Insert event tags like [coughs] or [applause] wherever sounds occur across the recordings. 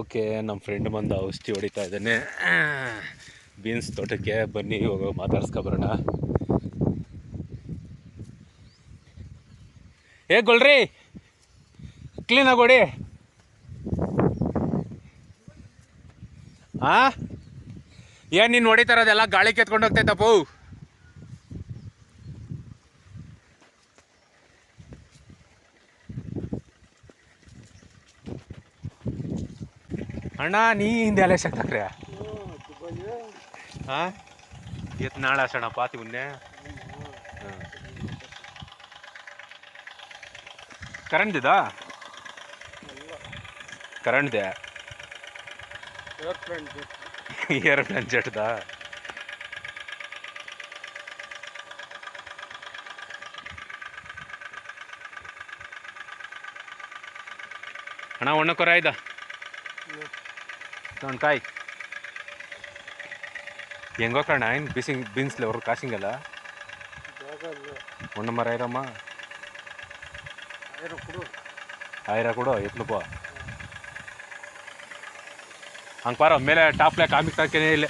Okay ನಮ್ಮ friend ಬಂದು ಔಷಧಿ ಹೊಡಿತಾ ಇದ್ದಾನೆ. ಬೀನ್ಸ್ ತೋಟಕ್ಕೆ ಬನ್ನಿ, ಇವಾಗ ಮಾತಾಡ್ಸ್ಕೊಬರೋಣ ಏ ಗೊಳ್ರಿ ಕ್ಲೀನಾಗಿ ಆಗೋಡಿ ಹಾ ಏನು, ನೀನು ಹೊಡಿತಾ ಇರೋದೆಲ್ಲ ಗಾಳಿ ಕೆತ್ಕೊಂಡು ಹೋಗ್ತೈತಪ್ಪು ಅಣ್ಣ, ನೀ ಹಿಂದೆ ಶಕ್ತಾಕ್ರೆ ಹಾ? ಎತ್ ಸಣ್ಣ ಪಾತಿ ಉನ್ನೆ ಕರೆಂಟ್ ಇದಾ? ಕರೆಂಟ್ ಇದೆ. ಏರೋಪ್ಲೇನ್ ಜಟ್ದಾ ಅಣ್ಣ ಒಣ್ಣಕೊರ ಆಯ್ದ ತೊಗೊಂಡು ಕಾಯಿ ಹೆಂಗೋ ಕಣ ಏನು ಬಿಸಿಂಗ್ ಬೀನ್ಸ್ಲಿ ಅವ್ರು ಕಾಸಿಂಗಲ್ಲ ಒಣ ಮರ ಐರಮ್ಮ ಐರ ಕೊಡು ಎತ್ಲಪ್ಪ ಹಂಗೆ ಪಾರ ಮೇಲೆ ಟಾಪ್ಲೆ ಕಾಮಿಕ್ ತಾಕೇನೆ ಇಲ್ಲ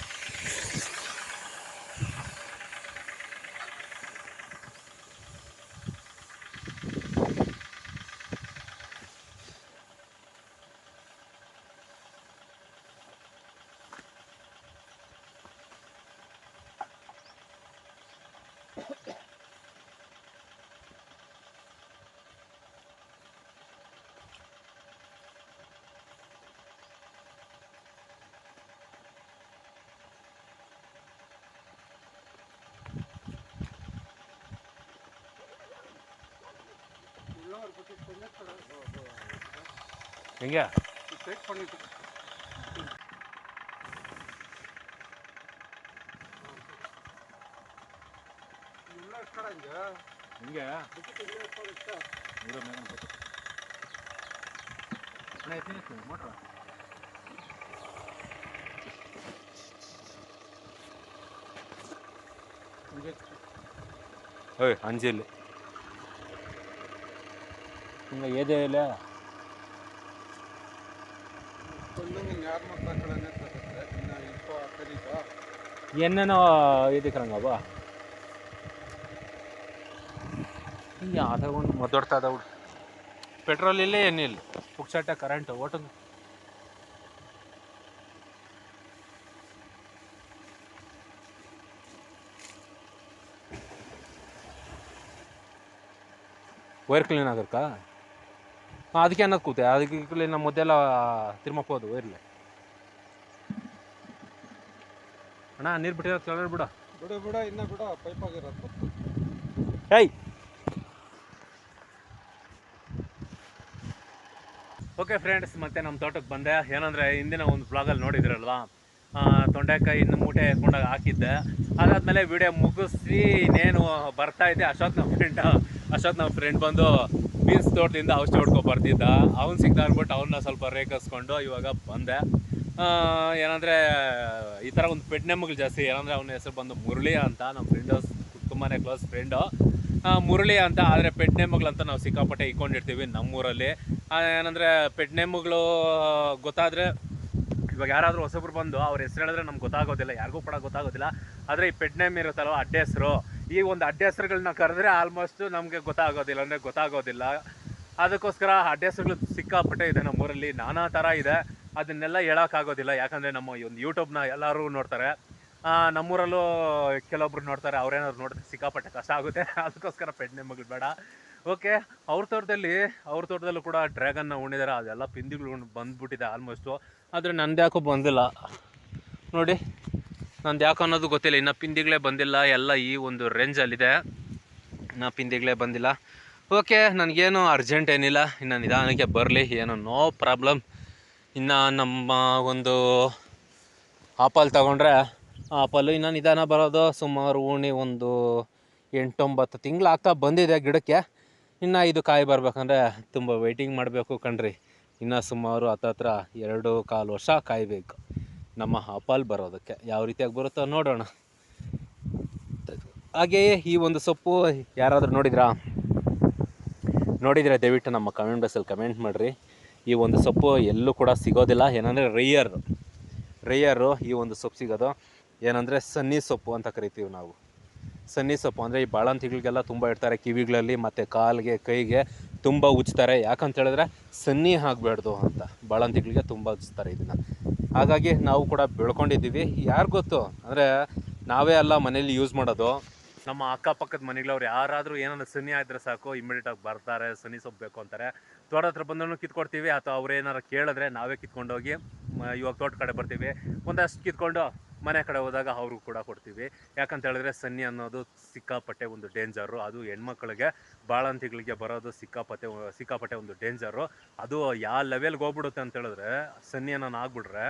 ಹೆಂಗೆ ಹಿಂಗೆ ಮೋಟ್ರ ಓಯ್ ಅಂಜಿಲ್ಲಿ ಹಿಂಗೆ ಏದೇ ಇಲ್ಲ ಎಣ್ಣೆನೋ ಇದಕ್ರಂಗವ ಯಾವ್ದೋ ಒಂದು ಮದ್ದೊಡ್ತಾ ಅದಾವ ಪೆಟ್ರೋಲ್ ಇಲ್ಲೇ ಏನಿಲ್ಲ ಪುಕ್ಸಟ್ಟ ಕರೆಂಟ್ ಓಟು ವೈರ್ ಕ್ಲೀನ್ ಆಗರ್ಕ ಅದಕ್ಕೆ ಅನ್ನೋದು ಕೂತೆ. ಅದಕ್ಕೆ ನಮ್ಮ ಮೊದಲೆಲ್ಲ ತಿರ್ಮಪ್ಪ ಹೋದು ಇರಲಿ. ಅಣ್ಣ ನೀರು ಬಿಟ್ಟಿರೋ ಕೇಳಿ ಬಿಡು. ಬಿಡು ಬಿಡ ಇನ್ನ ಬಿಡ ಪೈಪ್ ಆಗಿರೋದು ಏಯ್! ಓಕೆ ಫ್ರೆಂಡ್ಸ್ ಮತ್ತೆ ನಮ್ಮ ತೋಟಕ್ಕೆ ಬಂದೆ. ಏನಂದರೆ ಹಿಂದಿನ ಒಂದು ಬ್ಲಾಗಲ್ಲಿ ನೋಡಿದ್ರಲ್ವಾ? ತೊಂಡೆಕಾಯಿ ಇನ್ನು ಮೂಟೆ ಎತ್ಕೊಂಡಾಗ ಹಾಕಿದ್ದೆ. ಅದಾದ್ಮೇಲೆ ವಿಡಿಯೋ ಮುಗಿಸಿ ಇನ್ನೇನು ಬರ್ತಾ ಇದ್ದೆ ಅಶೋಕ್ ನಮ್ಮ ಫ್ರೆಂಡ್ ಅಶೋಕ್ ನಮ್ಮ ಫ್ರೆಂಡ್ ಬಂದು ಬೀನ್ಸ್ ತೋಟದಿಂದ ಔಷಧಿ ಹೊಡ್ಕೊ ಬರ್ತಿದ್ದ. ಅವ್ನು ಸಿಗ್ತಾ ಅಂದ್ಬಿಟ್ಟು ಅವನ್ನ ಸ್ವಲ್ಪ ರೇಖಿಸ್ಕೊಂಡು ಇವಾಗ ಬಂದೆ. ಏನಂದರೆ, ಈ ಥರ ಒಂದು ಪೆಡ್ ನೇಮ್ಗಳು ಜಾಸ್ತಿ. ಏನಂದರೆ, ಅವನ ಹೆಸರು ಬಂದು ಮುರಳಿ ಅಂತ. ನಮ್ಮ ಫ್ರೆಂಡು ತುಂಬಾ ಕ್ಲೋಸ್ ಫ್ರೆಂಡು ಮುರಳಿ ಅಂತ. ಆದರೆ ಪೆಡ್ ಅಂತ ನಾವು ಸಿಕ್ಕಾಪಟ್ಟೆ ಇಕ್ಕೊಂಡಿರ್ತೀವಿ ನಮ್ಮೂರಲ್ಲಿ. ಏನಂದರೆ ನೇಮ್ಗಳು ಗೊತ್ತಾದರೆ, ಇವಾಗ ಯಾರಾದರೂ ಹೊಸಬ್ರು ಬಂದು ಅವ್ರ ಹೆಸರು ಹೇಳಿದ್ರೆ ನಮ್ಗೆ ಗೊತ್ತಾಗೋದಿಲ್ಲ. ಯಾರಿಗೂ ಕೂಡ ಗೊತ್ತಾಗೋದಿಲ್ಲ. ಆದರೆ ಈ ಪೆಡ್ನೆಮ್ ಇರುತ್ತಲ್ವ, ಅಡ್ಡ ಹೆಸರು. ಈ ಒಂದು ಅಡ್ಡ ಹೆಸರುಗಳನ್ನ ಕರೆದ್ರೆ ಆಲ್ಮೋಸ್ಟ್ ನಮಗೆ ಗೊತ್ತಾಗೋದಿಲ್ಲ, ಅಂದರೆ ಗೊತ್ತಾಗೋದಿಲ್ಲ. ಅದಕ್ಕೋಸ್ಕರ ಅಡ್ಡ ಹೆಸರುಗಳು ಸಿಕ್ಕಾಪಟ್ಟೆ ಇದೆ ನಮ್ಮೂರಲ್ಲಿ, ನಾನಾ ಥರ ಇದೆ. ಅದನ್ನೆಲ್ಲ ಹೇಳೋಕ್ಕಾಗೋದಿಲ್ಲ, ಯಾಕಂದರೆ ನಮ್ಮ ಈ ಒಂದು ಯೂಟ್ಯೂಬ್ನ ಎಲ್ಲರೂ ನೋಡ್ತಾರೆ. ನಮ್ಮೂರಲ್ಲೂ ಕೆಲವೊಬ್ರು ನೋಡ್ತಾರೆ, ಅವ್ರೇನಾದ್ರು ನೋಡಿದ್ರೆ ಸಿಕ್ಕಾಪಟ್ಟೆ ಕಷ್ಟ ಆಗುತ್ತೆ. [laughs] ಅದಕ್ಕೋಸ್ಕರ ಪೆಡ್ ನೇಮ್ಗಳು ಬೇಡ. ಓಕೆ ಅವ್ರ ತೋಟದಲ್ಲಿ, ಅವ್ರ ತೋಟದಲ್ಲೂ ಕೂಡ ಡ್ರ್ಯಾಗನ್ನ ಉಣಿದಾರೆ ಅದೆಲ್ಲ ಪಿಂದಿಗಳು ಬಂದ್ಬಿಟ್ಟಿದೆ ಆಲ್ಮೋಸ್ಟು ಆದರೆ ನಂದು ಬಂದಿಲ್ಲ. ನೋಡಿ ನಂದು ಯಾಕೆ ಅನ್ನೋದು ಗೊತ್ತಿಲ್ಲ, ಇನ್ನು ಪಿಂದಿಗಳೇ ಬಂದಿಲ್ಲ, ಎಲ್ಲ ಈ ಒಂದು ರೇಂಜಲ್ಲಿದೆ ಇನ್ನು ಪಿಂದಿಗಳೇ ಬಂದಿಲ್ಲ. ಓಕೆ ನನಗೇನು ಅರ್ಜೆಂಟ್ ಏನಿಲ್ಲ, ಇನ್ನು ನಿಧಾನಕ್ಕೆ ಬರಲಿ, ಏನು ನೋ ಪ್ರಾಬ್ಲಮ್ ಇನ್ನು ನಮ್ಮ ಒಂದು ಆಪಲ್ ತಗೊಂಡ್ರೆ ಆಪಲ್ಲು ಇನ್ನು ನಿಧಾನ ಬರೋದು ಸುಮಾರು ಉಣಿ ಒಂದು ಎಂಟೊಂಬತ್ತು ತಿಂಗಳು ಆಗ್ತಾ ಬಂದಿದೆ ಗಿಡಕ್ಕೆ. ಇನ್ನು ಇದು ಕಾಯಿ ಬರಬೇಕಂದ್ರೆ ತುಂಬ ವೆಯ್ಟಿಂಗ್ ಮಾಡಬೇಕು ಕಣ್ರಿ. ಇನ್ನು ಸುಮಾರು ಹತ್ತತ್ರ ಎರಡು ಕಾಲು ವರ್ಷ ಕಾಯಬೇಕು. ನಮ್ಮ ಪಾಲ್ ಬರೋದಕ್ಕೆ ಯಾವ ರೀತಿಯಾಗಿ ಬರುತ್ತೋ ನೋಡೋಣ. ಹಾಗೆಯೇ ಈ ಒಂದು ಸೊಪ್ಪು ಯಾರಾದರೂ ನೋಡಿದ್ರಾ? ನೋಡಿದರೆ ದಯವಿಟ್ಟು ನಮ್ಮ ಕಮೆಂಟ್ ಬಾಕ್ಸಲ್ಲಿ ಕಮೆಂಟ್ ಮಾಡಿರಿ. ಈ ಒಂದು ಸೊಪ್ಪು ಎಲ್ಲೂ ಕೂಡ ಸಿಗೋದಿಲ್ಲ. ಏನಂದರೆ ರೇಯರ್ ರೇಯರು ಈ ಒಂದು ಸೊಪ್ಪು ಸಿಗೋದು. ಏನಂದರೆ ಸನ್ನಿ ಸೊಪ್ಪು ಅಂತ ಕರಿತೀವಿ ನಾವು. ಸನ್ನಿ ಸೊಪ್ಪು ಅಂದರೆ ಈ ಬಾಳಂತಿಗಳಿಗೆಲ್ಲ ತುಂಬ ಇಡ್ತಾರೆ. ಕಿವಿಗಳಲ್ಲಿ ಮತ್ತು ಕಾಲಿಗೆ, ಕೈಗೆ ತುಂಬ ಉಜ್ತಾರೆ. ಯಾಕಂತ ಹೇಳಿದ್ರೆ ಸನ್ನಿ ಆಗಬಾರ್ದು ಅಂತ ಬಾಳಂತಿಗಳಿಗೆ ತುಂಬ ಉಜ್ತಾರೆ ಇದನ್ನು. ಹಾಗಾಗಿ ನಾವು ಕೂಡ ಬೆಳ್ಕೊಂಡಿದ್ದೀವಿ. ಯಾರು ಗೊತ್ತು? ಅಂದರೆ ನಾವೇ ಅಲ್ಲ ಮನೇಲಿ ಯೂಸ್ ಮಾಡೋದು. ನಮ್ಮ ಅಕ್ಕಪಕ್ಕದ ಮನೆಗಳವ್ರು ಯಾರಾದರೂ ಏನಾದ್ರು ಸನಿ ಆದರೆ ಸಾಕು ಇಮಿಡಿಯೇಟಾಗಿ ಬರ್ತಾರೆ ಸನಿ ಸೊಪ್ಪು ಬೇಕು ಅಂತಾರೆ. ತೋಟ ಹತ್ರ ಬಂದೂ ಕಿತ್ಕೊಡ್ತೀವಿ, ಅಥವಾ ಅವ್ರು ಏನಾರು ಕೇಳಿದ್ರೆ ನಾವೇ ಕಿತ್ಕೊಂಡೋಗಿ ಇವಾಗ ತೋಟ ಕಡೆ ಬರ್ತೀವಿ. ಒಂದಷ್ಟು ಕಿತ್ಕೊಂಡು ಮನೆ ಕಡೆ ಹೋದಾಗ ಅವ್ರಿಗೂ ಕೂಡ ಕೊಡ್ತೀವಿ. ಯಾಕಂತ ಹೇಳಿದ್ರೆ ಸನ್ನಿ ಅನ್ನೋದು ಸಿಕ್ಕಾಪಟ್ಟೆ ಒಂದು ಡೇಂಜರು ಅದು ಹೆಣ್ಮಕ್ಳಿಗೆ ಬಾಳಂತಿಗಳಿಗೆ ಬರೋದು ಸಿಕ್ಕಾಪಟ್ಟೆ ಸಿಕ್ಕಾಪಟ್ಟೆ ಒಂದು ಡೇಂಜರು ಅದು ಯಾವ ಲೆವೆಲ್ಗೆ ಹೋಗ್ಬಿಡುತ್ತೆ ಅಂತ ಹೇಳಿದ್ರೆ ಸನ್ನಿ ಅನ್ನೋನು ಆಗ್ಬಿಟ್ರೆ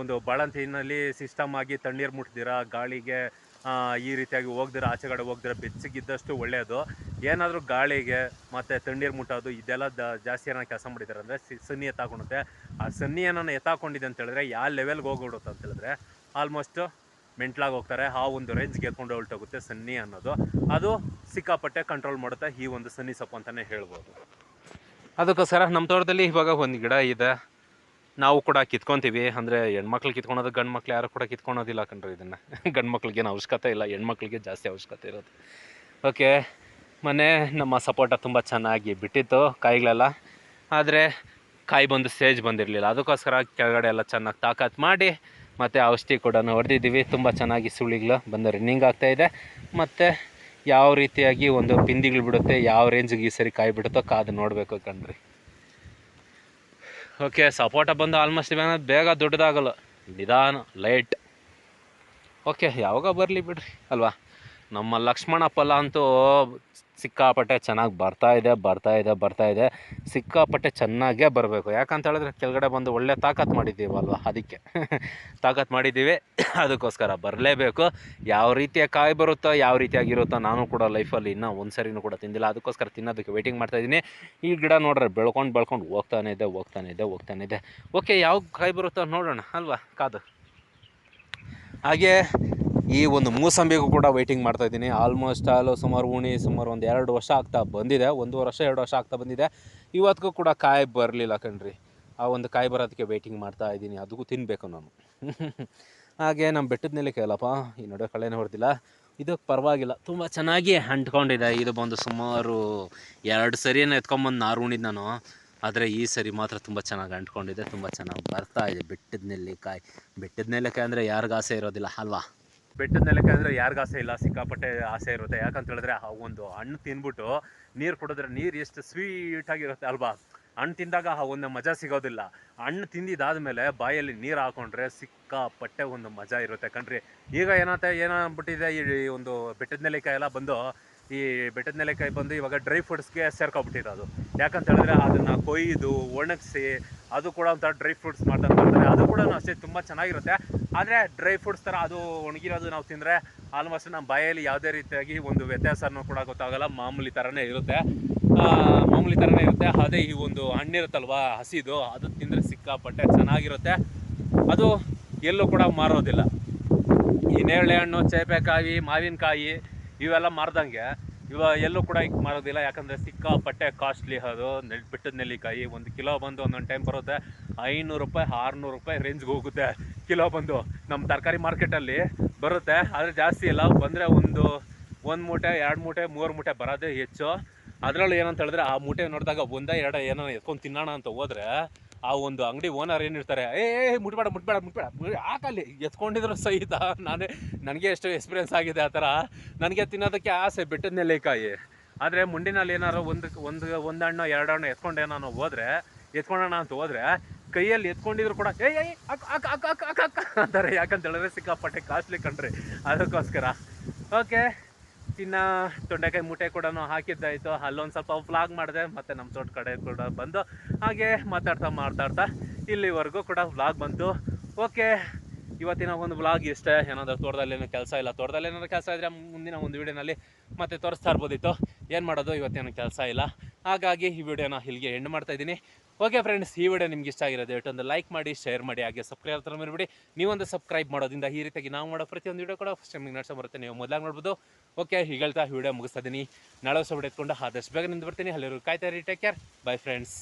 ಒಂದು ಬಾಳಂತಿನಲ್ಲಿ ಸಿಸ್ಟಮ್ ಆಗಿ ತಣ್ಣೀರು ಮುಟ್ದಿರ ಗಾಳಿಗೆ ಈ ರೀತಿಯಾಗಿ ಹೋಗ್ದಿರ, ಆಚೆ ಕಡೆ ಹೋಗ್ದಿರ, ಬೆಚ್ಚಗಿದ್ದಷ್ಟು ಒಳ್ಳೆಯದು. ಏನಾದರೂ ಗಾಳಿಗೆ ಮತ್ತು ತಣ್ಣೀರು ಮುಟ್ಟೋದು, ಇದೆಲ್ಲ ದ ಜಾಸ್ತಿ ಏನೋ ಕೆಲಸ ಮಾಡಿದ್ದಾರೆ ಅಂದರೆ ಸನ್ನಿ ಎತ್ತಾಕೊಂಡುತ್ತೆ. ಆ ಸನ್ನಿ ಏನೋ ಎತ್ತಾಕೊಂಡಿದೆ ಅಂತ ಹೇಳಿದ್ರೆ ಯಾವ ಲೆವೆಲ್ಗೆ ಹೋಗ್ಬಿಡುತ್ತೆ ಅಂತ ಹೇಳಿದ್ರೆ ಆಲ್ಮೋಸ್ಟ್ ಮೆಂಟ್ಲಾಗಿ ಹೋಗ್ತಾರೆ. ಆ ಒಂದು ರೇಂಜ್ ಎತ್ಕೊಂಡು ಹೊಲ್ಟೋಗುತ್ತೆ ಸನ್ನಿ ಅನ್ನೋದು. ಅದು ಸಿಕ್ಕಾಪಟ್ಟೆ ಕಂಟ್ರೋಲ್ ಮಾಡುತ್ತೆ. ಈ ಒಂದು ಸನ್ನಿ ಸೊಪ್ಪು ಅಂತಲೇ ಹೇಳ್ಬೋದು. ಅದಕ್ಕೋಸ್ಕರ ನಮ್ಮ ತೋಟದಲ್ಲಿ ಇವಾಗ ಒಂದು ಗಿಡ ಇದೆ. ನಾವು ಕೂಡ ಕಿತ್ಕೊತೀವಿ. ಅಂದರೆ ಹೆಣ್ಮಕ್ಳು ಕಿತ್ಕೊಳೋದು ಗಂಡು ಮಕ್ಳು ಯಾರು ಕೂಡ ಕಿತ್ಕೊಳೋದಿಲ್ಲ ಕಣ್ರಿ ಇದನ್ನು. [laughs] ಗಂಡು ಮಕ್ಳಿಗೇನು ಅವಶ್ಯಕತೆ ಇಲ್ಲ. ಹೆಣ್ಮಕ್ಳಿಗೆ ಜಾಸ್ತಿ ಅವಶ್ಯಕತೆ ಇರೋದು ಓಕೆ. ಮನೆ ನಮ್ಮ ಸಪೋಟ ತುಂಬ ಚೆನ್ನಾಗಿ ಬಿಟ್ಟಿತ್ತು ಕಾಯಿಗಳೆಲ್ಲ. ಆದರೆ ಕಾಯಿ ಬಂದು ಸ್ಟೇಜ್ ಬಂದಿರಲಿಲ್ಲ. ಅದಕ್ಕೋಸ್ಕರ ಕೆಳಗಡೆ ಎಲ್ಲ ಚೆನ್ನಾಗಿ ತಾಕತ್ ಮಾಡಿ ಮತ್ತು ಔಷಧಿ ಕೂಡ ಹೊಡೆದಿದ್ದೀವಿ. ತುಂಬ ಚೆನ್ನಾಗಿ ಸುಳಿಗಳು ಬಂದು ರನ್ನಿಂಗ್ ಆಗ್ತಾಯಿದೆ ಮತ್ತು ಯಾವ ರೀತಿಯಾಗಿ ಒಂದು ಪಿಂದಿಗಳು ಬಿಡುತ್ತೆ, ಯಾವ ರೇಂಜಿಗೆ ಈ ಸರಿ ಕಾಯಿ ಬಿಡುತ್ತೋ ಕಾದು ನೋಡಬೇಕು ಕಣ್ರಿ. ಓಕೆ ಸಪೋಟ ಬಂದು ಆಲ್ಮೋಸ್ಟ್ ಬೇಗ ದೊಡ್ಡದಾಗಲ್ಲ. ನಿಧಾನ ಲೈಟ್ ಓಕೆ ಯಾವಾಗ ಬರಲಿ ಬಿಡ್ರಿ? ಅಲ್ವಾ? ನಮ್ಮ ಲಕ್ಷ್ಮಣ ಫಲ ಅಂತೂ ಸಿಕ್ಕಾಪಟ್ಟೆ ಚೆನ್ನಾಗಿ ಬರ್ತಾ ಇದೆ ಬರ್ತಾ ಇದೆ ಬರ್ತಾ ಇದೆ. ಸಿಕ್ಕಾಪಟ್ಟೆ ಚೆನ್ನಾಗೇ ಬರಬೇಕು. ಯಾಕಂತ ಹೇಳಿದ್ರೆ ಕೆಳಗಡೆ ಬಂದು ಒಳ್ಳೆ ತಾಕತ್ ಮಾಡಿದ್ದೀವಲ್ವ? ಅದಕ್ಕೆ. [laughs] ತಾಕತ್ತು ಮಾಡಿದ್ದೀವಿ. [coughs] ಅದಕ್ಕೋಸ್ಕರ ಬರಲೇಬೇಕು. ಯಾವ ರೀತಿಯ ಕಾಯಿ ಬರುತ್ತೋ, ಯಾವ ರೀತಿಯಾಗಿರುತ್ತೋ ನಾನು ಕೂಡ ಲೈಫಲ್ಲಿ ಇನ್ನೂ ಒಂದು ಸರಿನೂ ಕೂಡ ತಿಂದಿಲ್ಲ. ಅದಕ್ಕೋಸ್ಕರ ತಿನ್ನೋದಕ್ಕೆ ವೆಯ್ಟಿಂಗ್ ಮಾಡ್ತಾಯಿದ್ದೀನಿ ಈ ಗಿಡ ನೋಡ್ರೆ ಬೆಳ್ಕೊಂಡು ಬೆಳ್ಕೊಂಡು ಹೋಗ್ತಾನೆ ಇದೆ ಹೋಗ್ತಾನೆ ಇದೆ ಹೋಗ್ತಾನೆ ಇದೆ. ಓಕೆ ಯಾವ ಕಾಯಿ ಬರುತ್ತೋ ನೋಡೋಣ. ಅಲ್ವಾ? ಕಾದು. ಹಾಗೆ ಈ ಒಂದು ಮೂಸಂಬಿಗೂ ಕೂಡ ವೆಯ್ಟಿಂಗ್ ಮಾಡ್ತಾ ಇದ್ದೀನಿ. ಆಲ್ಮೋಸ್ಟ್ ಆಲು ಸುಮಾರು ಉಣಿ ಸುಮಾರು ಒಂದು ಎರಡು ವರ್ಷ ಆಗ್ತಾ ಬಂದಿದೆ. ಒಂದೂವರೆ ವರ್ಷ, ಎರಡು ವರ್ಷ ಆಗ್ತಾ ಬಂದಿದೆ. ಇವತ್ತಿಗೂ ಕೂಡ ಕಾಯಿ ಬರಲಿಲ್ಲ ಕಣ್ರಿ. ಆ ಒಂದು ಕಾಯಿ ಬರೋದಕ್ಕೆ ವೆಯ್ಟಿಂಗ್ ಮಾಡ್ತಾ ಇದ್ದೀನಿ. ಅದಕ್ಕೂ ತಿನ್ನಬೇಕು ನಾನು. [laughs] ಹಾಗೆ ನಮ್ಮ ಬೆಟ್ಟದ ಮೇಲೆ ಕೇಳಪ್ಪ ಈ ನಡುವೆ ಕಳೆನೇ ಹೊಡೆದಿಲ್ಲ. ಇದು ಪರವಾಗಿಲ್ಲ. ತುಂಬ ಚೆನ್ನಾಗಿ ಅಂಟ್ಕೊಂಡಿದೆ. ಇದು ಬಂದು ಸುಮಾರು ಎರಡು ಸರಿಯನ್ನು ಎತ್ಕೊಂಬಂದು ನಾರು ಉಣಿದ್ ನಾನು. ಆದರೆ ಈ ಸರಿ ಮಾತ್ರ ತುಂಬ ಚೆನ್ನಾಗಿ ಅಂಟ್ಕೊಂಡಿದೆ. ತುಂಬ ಚೆನ್ನಾಗಿ ಬರ್ತಾ ಇದೆ ಬೆಟ್ಟದ ನೆಲ್ಲಿಕಾಯಿ ಬೆಟ್ಟದ ನೆಲ್ಲಿಕಾಯಿ ಅಂದರೆ ಯಾರಿಗಾಸೆ ಇರೋದಿಲ್ಲ, ಅಲ್ವಾ? ಬೆಟ್ಟದ ನೆಲಕ್ಕೆ ಅಂದರೆ ಯಾರಿಗೂ ಆಸೆ ಇಲ್ಲ, ಸಿಕ್ಕಾಪಟ್ಟೆ ಆಸೆ ಇರುತ್ತೆ. ಯಾಕಂತ ಹೇಳಿದ್ರೆ ಆ ಒಂದು ಹಣ್ಣು ತಿಂದ್ಬಿಟ್ಟು ನೀರು ಕುಡಿದ್ರೆ ನೀರು ಎಷ್ಟು ಸ್ವೀಟಾಗಿರುತ್ತೆ ಅಲ್ವಾ? ಹಣ್ಣು ತಿಂದಾಗ ಆ ಒಂದು ಮಜಾ ಸಿಗೋದಿಲ್ಲ. ಹಣ್ಣು ತಿಂದಿದ್ದಾದಮೇಲೆ ಬಾಯಲ್ಲಿ ನೀರು ಹಾಕೊಂಡ್ರೆ ಸಿಕ್ಕಾಪಟ್ಟೆ ಒಂದು ಮಜಾ ಇರುತ್ತೆ ಕಣ್ರಿ. ಈಗ ಏನಾಗುತ್ತೆ ಏನಾಗ್ಬಿಟ್ಟಿದೆ ಈ ಒಂದು ಬೆಟ್ಟದ ನೆಲ್ಲಿಕಾಯಿ ಎಲ್ಲ ಬಂದು, ಈ ಬೆಟ್ಟದ ನೆಲೆಕಾಯಿ ಬಂದು ಇವಾಗ ಡ್ರೈ ಫ್ರೂಟ್ಸ್ಗೆ ಸೇರ್ಕೊಬಿಟ್ಟಿದೆ ಅದು ಯಾಕಂತ ಹೇಳಿದ್ರೆ ಅದನ್ನು ಕೊಯ್ದು ಒಣಗಿಸಿ ಅದು ಕೂಡ ಒಂಥರ ಡ್ರೈ ಫ್ರೂಟ್ಸ್ ಮಾಡ್ತಾ ಮಾಡ್ತಾರೆ. ಅದು ಕೂಡ ಅಷ್ಟೇ ತುಂಬ ಚೆನ್ನಾಗಿರುತ್ತೆ. ಆದರೆ ಡ್ರೈ ಫ್ರೂಟ್ಸ್ ಥರ ಅದು ಒಣಗಿರೋದು ನಾವು ತಿಂದರೆ ಆಲ್ಮೋಸ್ಟ್ ನಮ್ಮ ಬಾಯಲ್ಲಿ ಯಾವುದೇ ರೀತಿಯಾಗಿ ಒಂದು ವ್ಯತ್ಯಾಸನೂ ಕೂಡ ಗೊತ್ತಾಗಲ್ಲ. ಮಾಮೂಲಿ ಥರನೇ ಇರುತ್ತೆ. ಮಾಮೂಲಿ ಥರನೇ ಇರುತ್ತೆ. ಅದೇ ಈ ಒಂದು ಹಣ್ಣಿರುತ್ತಲ್ವಾ, ಹಸಿದು, ಅದು ತಿಂದರೆ ಸಿಕ್ಕಾಪಟ್ಟೆ ಚೆನ್ನಾಗಿರುತ್ತೆ. ಅದು ಎಲ್ಲೂ ಕೂಡ ಮಾರೋದಿಲ್ಲ. ಈ ನೇರಳೆ ಹಣ್ಣು ಚೇಪೆಕಾಯಿ ಮಾವಿನಕಾಯಿ, ಇವೆಲ್ಲ ಮಾರ್ದಂಗೆ ಇವ ಎಲ್ಲೂ ಕೂಡ ಈಗ ಮಾರೋದಿಲ್ಲ. ಯಾಕಂದರೆ ಸಿಕ್ಕಾಪಟ್ಟೆ ಕಾಸ್ಟ್ಲಿ ಅದು. ನೆಲ್ ಬಿಟ್ಟದ ನೆಲ್ಲಿಕಾಯಿ ಒಂದು ಕಿಲೋ ಬಂದು ಒಂದೊಂದು ಟೈಮ್ ಬರುತ್ತೆ. ಐನೂರು ರೂಪಾಯಿ, ಆರುನೂರು ರೂಪಾಯಿ ರೇಂಜ್ಗೆ ಹೋಗುತ್ತೆ ಕಿಲೋ ಬಂದು. ನಮ್ಮ ತರಕಾರಿ ಮಾರ್ಕೆಟಲ್ಲಿ ಬರುತ್ತೆ. ಆದರೆ ಜಾಸ್ತಿ ಇಲ್ಲ. ಬಂದರೆ ಒಂದು ಒಂದು ಮೂಟೆ, ಎರಡು ಮೂಟೆ ಮೂರು ಮೂಟೆ ಬರೋದೇ ಹೆಚ್ಚು. ಅದರಲ್ಲೂ ಏನಂತ ಹೇಳಿದ್ರೆ ಆ ಮೂಟೆ ನೋಡಿದಾಗ ಒಂದೇ, ಎರಡ ಏನೋ ಎತ್ಕೊಂಡು ತಿನ್ನೋಣ ಅಂತ ಹೋದ್ರೆ ಆ ಒಂದು ಅಂಗಡಿ ಓನರ್ ಏನಿರ್ತಾರೆ, ಏ ಮುಟ್ಬೇಡ ಮುಟ್ಬೇಡ ಮುಟ್ಬೇಡ ಹಾಕಲ್ಲಿ. ಎತ್ಕೊಂಡಿದ್ರು ಸಹಿತ ನಾನೇ, ನನಗೆ ಎಷ್ಟು ಎಕ್ಸ್ಪೀರಿಯನ್ಸ್ ಆಗಿದೆ ಆ ಥರ. ನನಗೆ ತಿನ್ನೋದಕ್ಕೆ ಆಸೆ ಬೆಟ್ಟದ ನೆಲ್ಲಿಕಾಯಿ. ಆದರೆ ಮುಂಡಿನಲ್ಲಿ ಏನಾರು ಒಂದು ಒಂದು ಒಂದು ಹಣ್ಣು, ಎರಡು ಹಣ್ಣು ಎತ್ಕೊಂಡೆ ನಾನು ಹೋದ್ರೆ, ಎತ್ಕೊಂಡೋಣ ಅಂತ ಹೋದ್ರೆ, ಕೈಯಲ್ಲಿ ಎತ್ಕೊಂಡಿದ್ರು ಕೂಡ ಏಯ್ ಏಯ್ ಅಕ್ಕ ಅಕ್ ಅಕ್ ಅಕ್ ಅಕ್ ಅಕ್ ಅಂತಾರೆ. ಯಾಕಂತ ಹೇಳಿದ್ರೆ ಸಿಕ್ಕಾಪಟ್ಟೆ ಕಾಸ್ಟ್ಲಿ ಕಣ್ರಿ. ಅದಕ್ಕೋಸ್ಕರ. ಓಕೆ ಇನ್ನು ತೊಂಡೆಕಾಯಿ ಮೂಟೆ ಕೂಡ ಹಾಕಿದ್ದಾಯಿತು. ಅಲ್ಲೊಂದು ಸ್ವಲ್ಪ ವ್ಲಾಗ್ ಮಾಡಿದೆ, ಮತ್ತು ನಮ್ಮ ತೋಟ ಕಡೆ ಕೂಡ ಬಂದು ಹಾಗೆ ಮಾತಾಡ್ತಾ ಮಾತಾಡ್ತಾ ಇಲ್ಲಿವರೆಗೂ ಕೂಡ ವ್ಲಾಗ್ ಬಂತು. ಓಕೆ ಇವತ್ತಿನ ಒಂದು ವ್ಲಾಗ್ ಇಷ್ಟೇ. ಏನಾದರೂ ತೋಟದಲ್ಲಿ ಏನೋ ಕೆಲಸ ಇಲ್ಲ. ತೋಟದಲ್ಲಿ ಏನಾದರೂ ಕೆಲಸ ಇದ್ದರೆ ಮುಂದಿನ ಒಂದು ವೀಡಿಯೋನಲ್ಲಿ ಮತ್ತೆ ತೋರಿಸ್ತಾ ಇರ್ಬೋದಿತ್ತು. ಏನು ಮಾಡೋದು? ಇವತ್ತೇನು ಕೆಲಸ ಇಲ್ಲ. ಹಾಗಾಗಿ ಈ ವಿಡಿಯೋನ ಇಲ್ಲಿಗೆ ಎಂಡ್ ಮಾಡ್ತಾ ಇದ್ದೀನಿ. ಓಕೆ ಫ್ರೆಂಡ್ಸ್ ಈ ವಿಡಿಯೋ ನಿಮ್ಗೆ ಇಷ್ಟ ಆಗಿರೋದು ಒಂದು ಲೈಕ್ ಮಾಡಿ ಶೇರ್ ಮಾಡಿ, ಹಾಗೆ ಸಬ್ಸ್ಕ್ರೈಬ್ ಥರ ಮರಿಬಿಡಿ. ನೀವೊಂದು ಸಬ್ಸ್ಕ್ರೈಬ್ ಮಾಡೋದ್ರಿಂದ ಈ ರೀತಿಯಾಗಿ ನಾವು ಮಾಡೋ ಪ್ರತಿಯೊಂದು ವಿಡಿಯೋ ಕೂಡ ಫಸ್ಟ್ ಟೈಮಿಗೆ ನಡೆಸೋ ಬರುತ್ತೆ. ನೀವು ಮೊದಲಾಗಿ ನೋಡ್ಬೋದು. ಓಕೆ ಹೀಗಳ್ತಾ ವಿಡಿಯೋ ಮುಗಿಸ್ತಾ ಇದ್ದೀನಿ. ನಾಳೆ ಹೊಸ ವಿಡಿಯೋ ಎತ್ಕೊಂಡು ಆದಷ್ಟು ಬೇಗ ನಿಂದು ಬರ್ತೀನಿ. ಅಲ್ಲಿರು ಕಾಯ್ತಾ ರೀ ಟೇಕ್ ಕೇರ್ ಬೈ ಫ್ರೆಂಡ್ಸ್